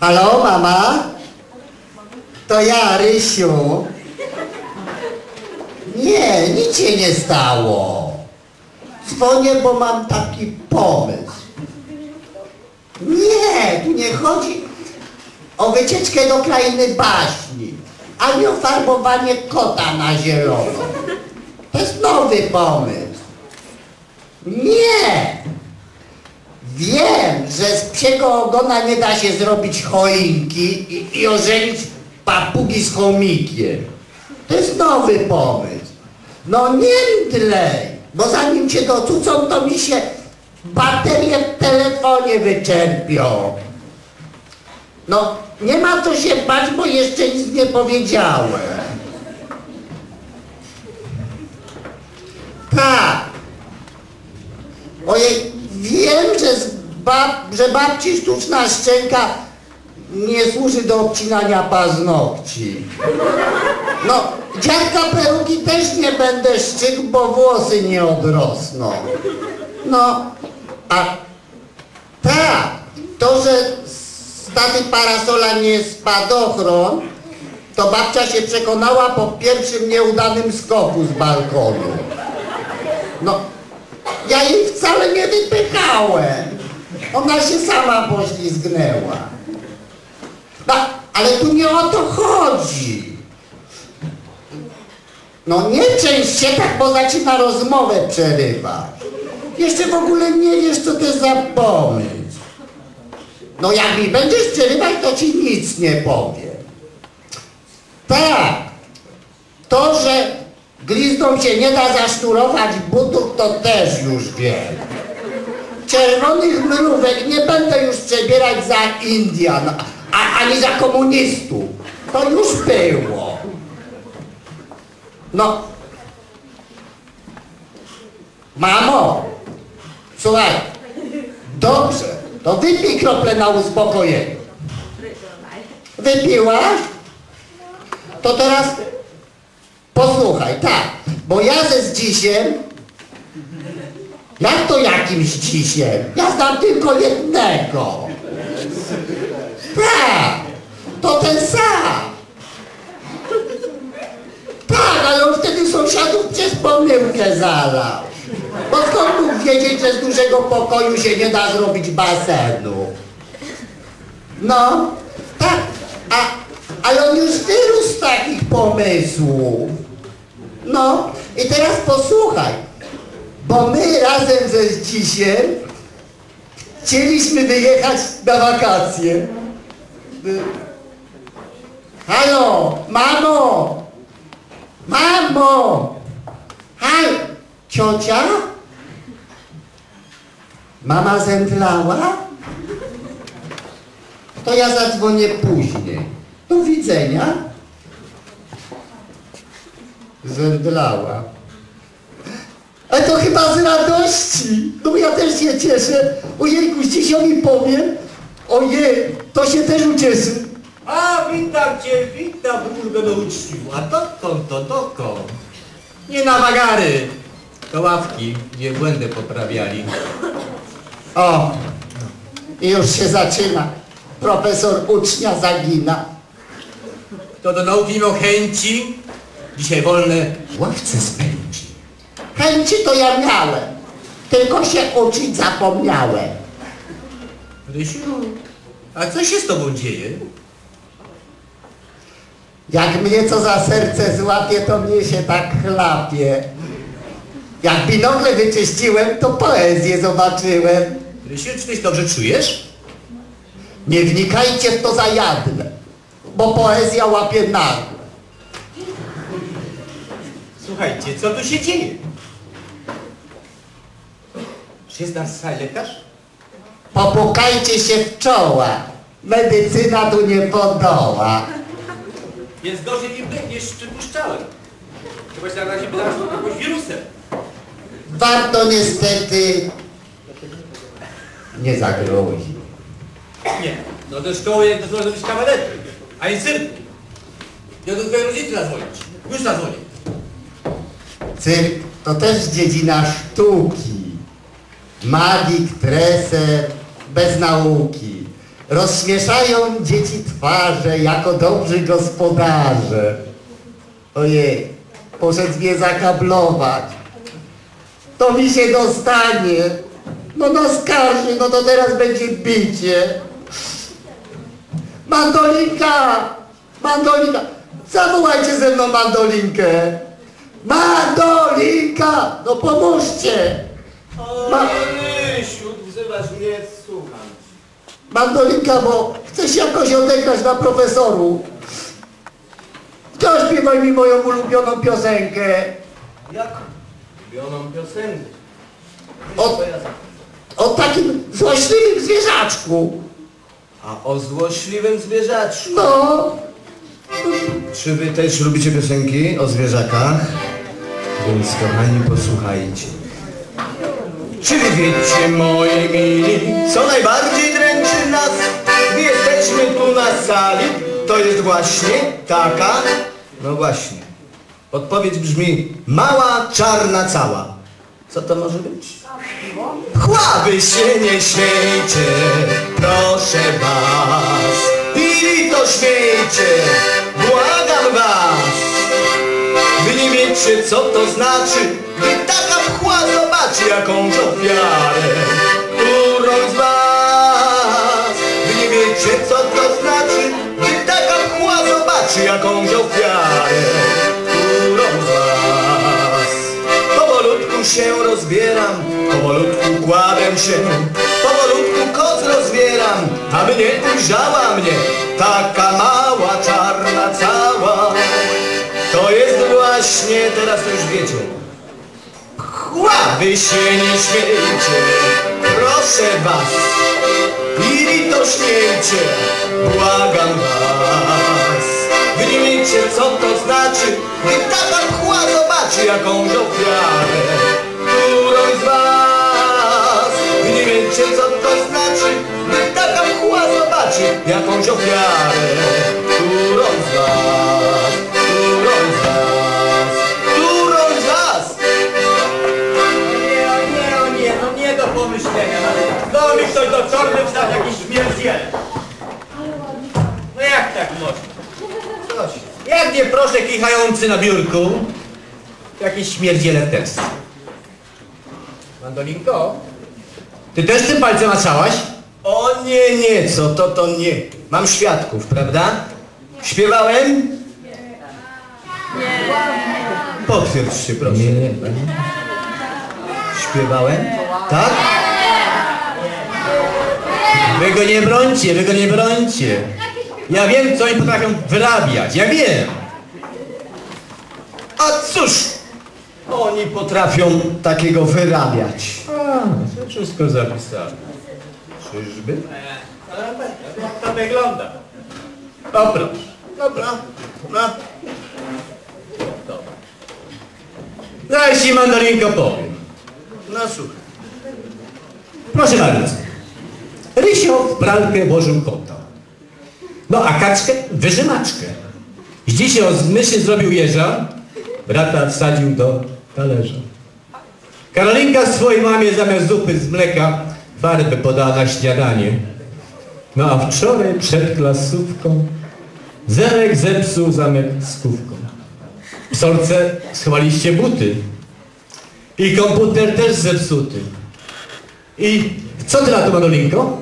Halo, mama? To ja, Rysiu. Nie, nic się nie stało. Dzwonię, bo mam taki pomysł. Nie, tu nie chodzi o wycieczkę do krainy baśni, ani o farbowanie kota na zielono. To jest nowy pomysł. Nie! Psiego ogona nie da się zrobić choinki i, i ożenić papugi z chomikiem. To jest nowy pomysł. No nie mdlej, bo zanim cię docucą, to mi się baterie w telefonie wyczerpią. No, nie ma co się bać, bo jeszcze nic nie powiedziałem. Tak. Ojej, wiem, że, z bab, że babci sztuczna szczęka nie służy do obcinania paznokci. No, dziadka peruki też nie będę szczykł, bo włosy nie odrosną. No, a tak, to, że z taty parasola nie spadochron, to babcia się przekonała po pierwszym nieudanym skoku z balkonu. No, ja jej wcale nie wypychałem. Ona się sama poślizgnęła. No, ale tu nie o to chodzi. No nie część się tak, bo zaczyna rozmowę przerywać. Jeszcze w ogóle nie wiesz, co to za pomysł. No jak mi będziesz przerywać, to ci nic nie powiem. Tak, to, że glizdą się nie da zasznurować butów, to też już wiem. Czerwonych mrówek nie będę już przebierać za Indian, a, ani za komunistów. To już było. No. Mamo, słuchaj, dobrze, to wypij krople na uspokojenie. Wypiłaś? To teraz posłuchaj, tak, bo ja ze Zdzisiem, jak to jakimś Zdzisiem? Ja znam tylko jednego. Tak, to ten sam. Tak, ale on wtedy sąsiadów przez pomyłkę zalał. Bo skąd mógł wiedzieć, że z dużego pokoju się nie da zrobić basenu? No, tak, a, ale on już wyrósł z takich pomysłów. No, i teraz posłuchaj, bo my razem ze Zdzisiem chcieliśmy wyjechać na wakacje. Halo, mamo! Mamo! Haj, ciocia? Mama zemdlała? To ja zadzwonię później. Do widzenia. Zemdlała. Ale to chyba z radości. No bo ja też się cieszę. Ojejku, mi powiem. Ojej, to się też ucieszy. A, witam cię, witam, ulubiony uczciu. A dokąd to dokąd? Nie na wagary, do ławki, gdzie błędy poprawiali. O, i już się zaczyna. Profesor ucznia zagina. Kto do nauki miał chęci, dzisiaj wolne ławce spędzi. Chęci to ja miałem, tylko się uczyć zapomniałem. Rysiu, a co się z tobą dzieje? Jak mnie co za serce złapie, to mnie się tak chlapie. Jak binokle wyczyściłem, to poezję zobaczyłem. Rysiu, czy ty się dobrze czujesz? Nie wnikajcie w to zajadle, bo poezja łapie nagle. Słuchajcie, co tu się dzieje? Czy jest nasz cały lekarz? Popukajcie się w czoła, medycyna tu nie podoła. Jest gorzej im niż przypuszczałem. Chyba się na razie wydać jakimś wirusem. Warto niestety nie zagrozi. Nie. No do szkoły jak to zrobić kabaretu, a nie cyrku. Ja do twojej rodziny zadzwonić. Już zadzwonię. Cyrk to też dziedzina sztuki. Magik, treser, bez nauki. rozśmieszają dzieci twarze jako dobrzy gospodarze. Ojej, poszedł mnie zakablować. To mi się dostanie. No no skarży, no to teraz będzie bicie. Mandolinka! Mandolinka! Zawołajcie ze mną mandolinkę! Mandolinka! No pomóżcie! O, Ma- Rysiu, wzywasz mnie, słucham. Mandolinka, bo chcę się jakoś odegrać na profesoru. To śpiewaj mi moją ulubioną piosenkę. Jak? Ulubioną piosenkę. O- O takim złośliwym zwierzaczku. A o złośliwym zwierzaczku. No, Czy wy też lubicie piosenki o zwierzakach? Więc kochani, posłuchajcie. Czy wy wiecie, moi mili, co najbardziej dręczy nas, gdy jesteśmy tu na sali? To jest właśnie taka... No właśnie. Odpowiedź brzmi mała, czarna cała. Co to może być? Chłaby się nie śmiejcie, proszę was. I to śmiejcie, błagam was. Wy nie wiecie co to znaczy, gdy taka pchła zobaczy jakąś ofiarę. Którą z was? Wy nie wiecie co to znaczy, gdy taka pchła zobaczy jakąś ofiarę. Którą z was? Powolutku się rozbieram, powolutku kładę się, powolutku koc rozbieram, aby nie ujrzała mnie taka mała, czarna cała. To jest właśnie, teraz to już wiecie. Chłaby się nie śmiejcie, proszę was. I to śmiejcie, błagam was. Wy nie wiecie co to znaczy, gdy taka pchła zobaczy jakąś ofiarę. Jak nie proszę kichający na biurku, jakieś śmierdziele test. Mandolinko? Ty też tym palcem maczałaś? O nie, nie, co to, to nie. Mam świadków, prawda? Śpiewałem? Nie. Potwierdź się, proszę. nie. Śpiewałem? Tak? Wy go nie brońcie, wy go nie brońcie. Ja wiem, co oni potrafią wyrabiać, ja wiem. Cóż, oni potrafią takiego wyrabiać. A, to wszystko zapisane. Czyżby? Jak to wygląda? No proszę. Dobra, no. Zaś ci mandarinko powiem. No słuchaj. Proszę bardzo. Rysio w pralkę włożył kota. No a kaczkę wyżymaczkę. Zdzisio z myszy zrobił jeża, brata wsadził do talerza. Karolinka swojej mamie zamiast zupy z mleka farbę podała na śniadanie. No a wczoraj przed klasówką Zenek zepsuł zamek z kówką. W solce schowaliście buty. I komputer też zepsuty. I co ty na to, Madolinko?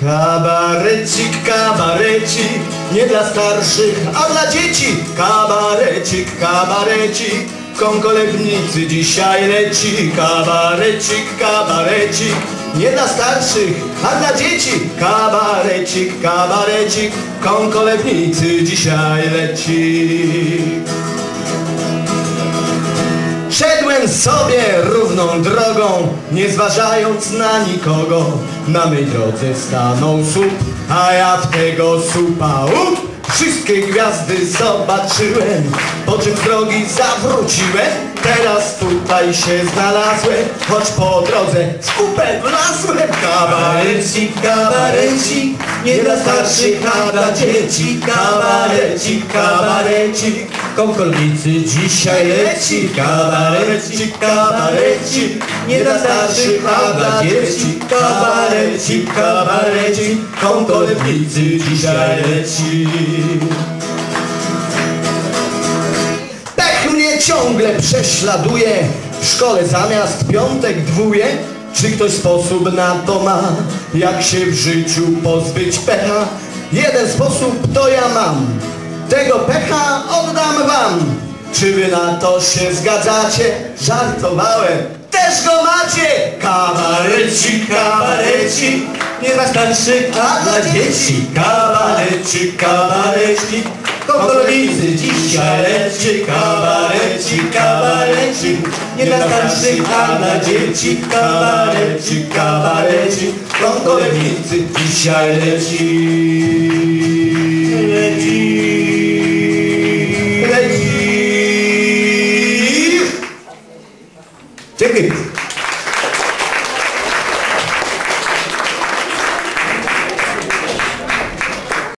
Kabarecik, kabarecik, nie dla starszych, a dla dzieci. Kabarecik, kabarecik, konkolewnicy dzisiaj leci. Kabarecik, kabarecik, nie dla starszych, a dla dzieci. Kabarecik, kabarecik, konkolewnicy dzisiaj leci. Szedłem sobie równą drogą, nie zważając na nikogo. Na mej drodze stanął słup, a ja w tego słupa up. Wszystkie gwiazdy zobaczyłem, po czym drogi zawróciłem. Teraz tutaj się znalazłem, choć po drodze z kupę wlazłem. Kabarecik, kabarecik, nie dla starszych, a dla dzieci. Kabarecik, kabarecik, Konkolnicy dzisiaj leci Kabarecik, kabarecik, nie dla starszych, a dzieci. Kabarecik, kabarecik, konkolewnicy dzisiaj leci. Pech mnie ciągle prześladuje, w szkole zamiast piątek dwuje. Czy ktoś sposób na to ma, jak się w życiu pozbyć pecha? Jeden sposób to ja mam, tego pecha oddam wam. Czy wy na to się zgadzacie? Żartowałem, też go macie! Kabarecik, kabarecik, Nie dla starszych, a dla dzieci. Kabarecik, kabarecik, konkolownicy dzisiaj leci. Kabarecik, kabarecik, Nie dla starszych, a dla dzieci. Kabarecik, kabarecik, konkolownicy dzisiaj leci. Leci.